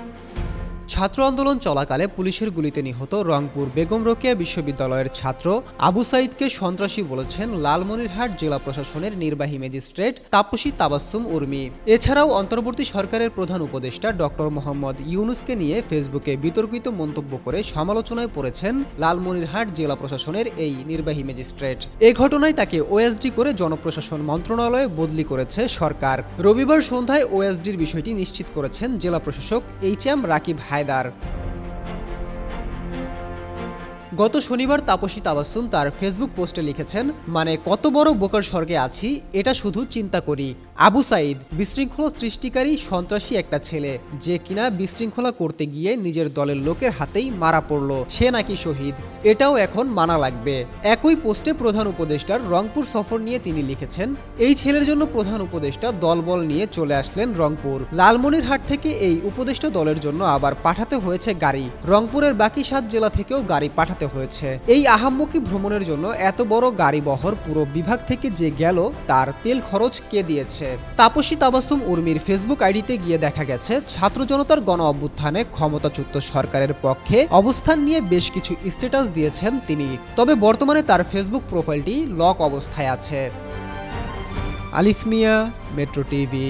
thank you. ছাত্র আন্দোলন চলাকালে পুলিশের গুলিতে নিহত রংপুর বেগম রোকেয়া বিশ্ববিদ্যালয়ের ছাত্র আবু সাইদকে সন্ত্রাসী বলেছেন লালমনিরহাট জেলা প্রশাসনের নির্বাহী ম্যাজিস্ট্রেট তাপসী তাবাসসুম উর্মি। এছাড়াও অন্তর্বর্তী সরকারের প্রধান উপদেষ্টা ডক্টর মোহাম্মদ ইউনুসকে নিয়ে ফেসবুকে বিতর্কিত মন্তব্য করে সমালোচনায় পড়েছেন লালমনিরহাট জেলা প্রশাসনের এই নির্বাহী ম্যাজিস্ট্রেট। এ ঘটনায় তাকে ওএসডি করে জনপ্রশাসন মন্ত্রণালয়ে বদলি করেছে সরকার। রবিবার সন্ধ্যায় ওএসডির বিষয়টি নিশ্চিত করেছেন জেলা প্রশাসক এইচ এম রাকিব Haydar গত শনিবার তাপসী তাবাসুম তার ফেসবুক পোস্টে লিখেছেন মানে কত বড় বোকার স্বর্গে আছি, এটা শুধু চিন্তা করি। আবু সাইদ বিশৃঙ্খলা সৃষ্টিকারী সন্ত্রাসী একটা ছেলে, যে কিনা বিশৃঙ্খলা করতে গিয়ে নিজের দলের লোকের হাতেই মারা পড়ল, সে নাকি শহীদ। এটাও এখন মানা লাগবে। একই পোস্টে প্রধান উপদেষ্টার রংপুর সফর নিয়ে তিনি লিখেছেন, এই ছেলের জন্য প্রধান উপদেষ্টা দলবল নিয়ে চলে আসলেন রংপুর। লালমনিরহাট থেকে এই উপদেষ্টা দলের জন্য আবার পাঠাতে হয়েছে গাড়ি। রংপুরের বাকি সাত জেলা থেকেও গাড়ি পাঠাতে হয়েছে। এই আহাম্মকি ভ্রমণের জন্য এত বড় গাড়ি বহর পুরো বিভাগ থেকে যে গেল, তার তেল খরচ কে দিয়েছে? তাপসী তাবাসুম উর্মির ফেসবুক আইডিতে গিয়ে দেখা গেছে, ছাত্র জনতার গণ অভ্যুত্থানে ক্ষমতাচ্যুত সরকারের পক্ষে অবস্থান নিয়ে বেশ কিছু স্ট্যাটাস দিয়েছেন তিনি। তবে বর্তমানে তার ফেসবুক প্রোফাইলটি লক অবস্থায় আছে। আলিফ মিয়া মেট্রো টিভি